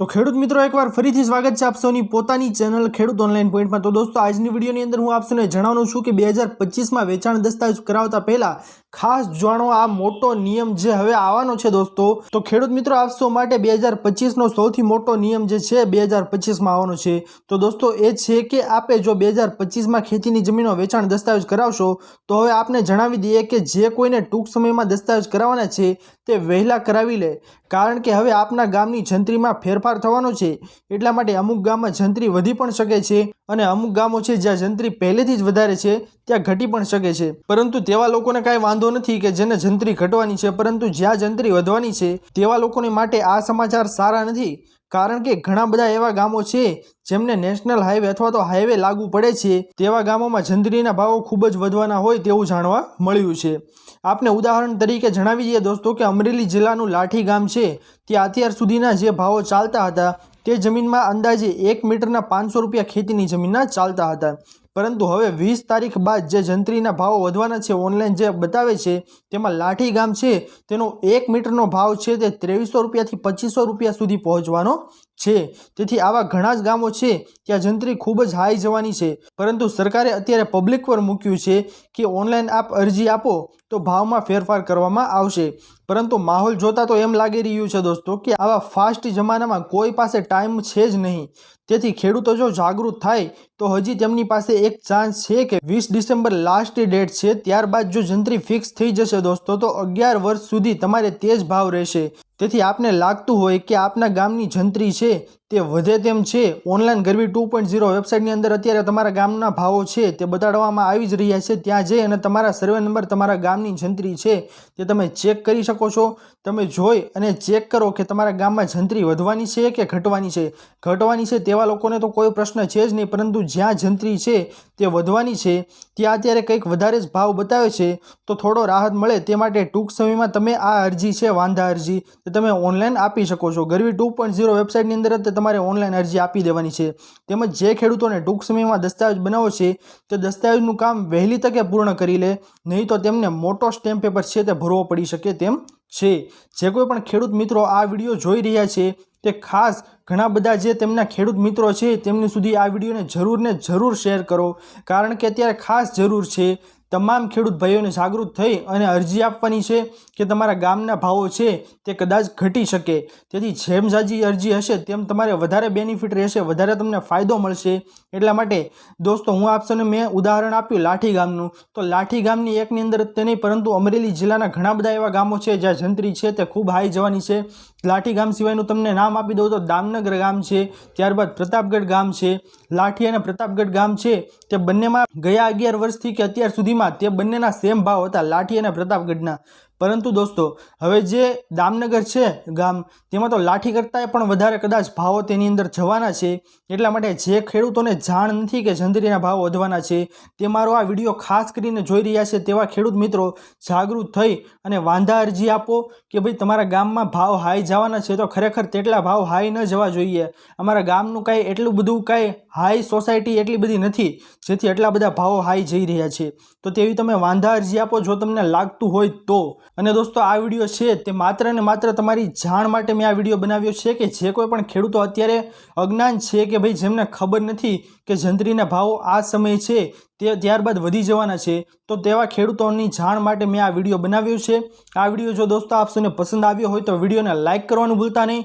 તો ખેડૂત મિત્રો, એકવાર ફરીથી સ્વાગત છે આપ પોતાની ચેનલ ખેડૂત ઓનલાઈન પોઈન્ટમાં તો દોસ્તો, આજની વિડીયોની અંદર હું આપ જણાવવાનું છું કે બે હજાર પચીસમાં વેચાણ દસ્તાવેજ કરાવતા પહેલાં ખાસ જાણો આ મોટો નિયમ જે હવે આવવાનો છે દોસ્તો, તો ખેડૂત મિત્રો આપશો માટે બે હજાર પચીસનો સૌથી મોટો નિયમ જે છે બે હજાર પચીસમાં આવવાનો છે. તો દોસ્તો, એ છે કે આપે જો બે હજાર પચીસમાં ખેતીની જમીનો વેચાણ દસ્તાવેજ કરાવશો, તો હવે આપને જણાવી દઈએ કે જે કોઈને ટૂંક સમયમાં દસ્તાવેજ કરાવવાના છે તે વહેલા કરાવી લે. કારણ કે હવે આપના ગામની જંત્રીમાં ફેરફાર થવાનો છે, એટલા માટે અમુક ગામમાં જંત્રી વધી પણ શકે છે અને અમુક ગામો છે જ્યાં જંત્રી પહેલેથી જ વધારે છે, ત્યાં ઘટી પણ શકે છે. પરંતુ તેવા લોકોને કાંઈ વાંધો નથી કે જેને જંત્રી ઘટવાની છે, પરંતુ જ્યાં જંત્રી વધવાની છે, તેવા લોકોને માટે આ સમાચાર સારા નથી. કારણ કે ઘણા બધા એવા ગામો છે, જેમને નેશનલ હાઈવે અથવા તો હાઈવે લાગુ પડે છે, તેવા ગામોમાં જંત્રીના ભાવો ખૂબ જ વધવાના હોય તેવું જાણવા મળ્યું છે. આપને ઉદાહરણ તરીકે જણાવી દઈએ દોસ્તો કે અમરેલી જિલ્લાનું લાઠી ગામ છે, ત્યાં અત્યાર સુધીના જે ભાવો ચાલતા હતા, તે જમીનમાં અંદાજે એક મીટરના પાંચસો રૂપિયા ખેતીની જમીનના ચાલતા હતા. પરંતુ હવે વીસ તારીખ બાદ જે જંત્રીના ભાવો વધવાના છે ઓનલાઈન જે બતાવે છે, તેમાં લાઠી ગામ છે, તેનો એક મીટરનો ભાવ છે તે ત્રેવીસો રૂપિયાથી પચીસો રૂપિયા સુધી પહોંચવાનો છે. તેથી આવા ઘણા જ ગામો છે ત્યાં જંત્રી ખૂબ જ હાઈ જવાની છે. પરંતુ સરકારે અત્યારે પબ્લિક પર મૂક્યું છે કે ઓનલાઈન આપ અરજી આપો તો ભાવમાં ફેરફાર કરવામાં આવશે. પરંતુ માહોલ જોતા તો એમ લાગી રહ્યું છે દોસ્તો કે આવા ફાસ્ટ જમાનામાં કોઈ પાસે ટાઈમ છે જ નહીં. તેથી ખેડૂતો જો જાગૃત થાય, તો હજી તેમની પાસે એક ચાન્સ છે કે વીસ ડિસેમ્બર લાસ્ટ ડેટ છે. ત્યારબાદ જો જંત્રી ફિક્સ થઈ જશે દોસ્તો, તો અગિયાર વર્ષ સુધી તમારે તે જ ભાવ રહેશે. તેથી આપને લાગતું હોય કે આપના ગામની જંત્રી છે, તે વધે તેમ છે. Online Garvi two point zero વેબસાઇટની અંદર અત્યારે તમારા ગામના ભાવો છે, તે બતાડવામાં આવી જ રહ્યા છે. ત્યાં જઈ અને તમારા સર્વે નંબર તમારા ગામની જંત્રી છે, તે તમે ચેક કરી શકો છો. તમે જોઈ અને ચેક કરો કે તમારા ગામમાં જંત્રી વધવાની છે કે ઘટવાની છે. ઘટવાની છે તેવા લોકોને તો કોઈ પ્રશ્ન છે જ નહીં, પરંતુ જ્યાં જંત્રી છે, તે વધવાની છે. ત્યાં અત્યારે કંઈક વધારે જ ભાવ બતાવે છે. તો થોડો રાહત મળે તે માટે ટૂંક સમયમાં તમે આ અરજી છે, વાંધા અરજી. તે તમે ઓનલાઈન આપી શકો છો. ગરવી ટુ પોઈન્ટ ઝીરો વેબસાઇટની અંદર જ તમારે ઓનલાઈન અરજી આપી દેવાની છે. તેમજ જે ખેડૂતોને ટૂંક સમયમાં દસ્તાવેજ બનાવો છે, તે દસ્તાવેજનું કામ વહેલી તકે પૂર્ણ કરી લે. નહીં તો તેમને મોટો સ્ટેમ્પ પેપર છે તે ભરવો પડી શકે તેમ છે. જે કોઈ પણ ખેડૂત મિત્રો આ વીડિયો જોઈ રહ્યા છે, તે ખાસ ઘણા બધા જે તેમના ખેડૂત મિત્રો છે, તેમની સુધી આ વિડીયોને જરૂરને જરૂર શેર કરો, કારણ કે અત્યારે ખાસ જરૂર છે, તમામ ખેડૂત ભાઈઓને જાગૃત થઈ અને અરજી આપવાની છે કે તમારા ગામના ભાવો છે તે કદાચ ઘટી શકે. તેથી જેમ જાજી અરજી હશે, તેમ તમારે વધારે બેનિફિટ રહેશે, વધારે તમને ફાયદો મળશે. એટલા માટે દોસ્તો, હું આપશોને મેં ઉદાહરણ આપ્યું લાઠી ગામનું. તો લાઠી ગામની એકની અંદર તે નહીં, પરંતુ અમરેલી જિલ્લાના ઘણા બધા એવા ગામો છે જ્યાં જંત્રી છે તે ખૂબ હાઈ જવાની છે. લાઠી ગામ સિવાયનું તમને નામ આપી દઉં તો દામનગર ગામ છે, ત્યારબાદ પ્રતાપગઢ ગામ છે, લાઠી અને પ્રતાપગઢ ગામ છે, તે બંનેમાં ગયા અગિયાર વર્ષથી કે અત્યાર સુધીમાં તે બંનેના સેમ ભાવ હતા, લાઠી અને પ્રતાપગઢના. પરંતુ દોસ્તો, હવે જે દામનગર છે ગામ, તેમાં તો લાઠી કરતાં પણ વધારે કદાચ ભાવો તેની અંદર જવાના છે. એટલા માટે જે ખેડૂતોને જાણ નથી કે જંદરીના ભાવ વધવાના છે, તે મારો આ વીડિયો ખાસ કરીને જોઈ રહ્યા છે તેવા ખેડૂત મિત્રો. જાગૃત થઈ અને વાંધા અરજી આપો કે ભાઈ તમારા ગામમાં ભાવ હાઈ જવાના છે તો ખરેખર તેટલા ભાવ હાઈ ન જવા જોઈએ. અમારા ગામનું કાંઈ એટલું બધું કાંઈ હાઈ સોસાયટી એટલી બધી નથી, જેથી એટલા બધા ભાવો હાઈ જઈ રહ્યા છે. તો તેવી તમે વાંધા અરજી આપો, જો તમને લાગતું હોય તો. અને દોસ્તો, આ વીડિયો છે તે માત્ર ને માત્ર તમારી જાણ માટે મેં આ વીડિયો બનાવ્યો છે કે જે કોઈ પણ ખેડૂતો અત્યારે અજ્ઞાન છે કે ભાઈ જેમને ખબર નથી કે જંત્રીના ભાવો આ સમય છે, તે ત્યારબાદ વધી જવાના છે. તો તેવા ખેડૂતોની જાણ માટે મેં આ વીડિયો બનાવ્યો છે. આ વીડિયો જો દોસ્તો આપ પસંદ આવ્યો હોય તો વિડીયોને લાઇક કરવાનું ભૂલતા નહીં.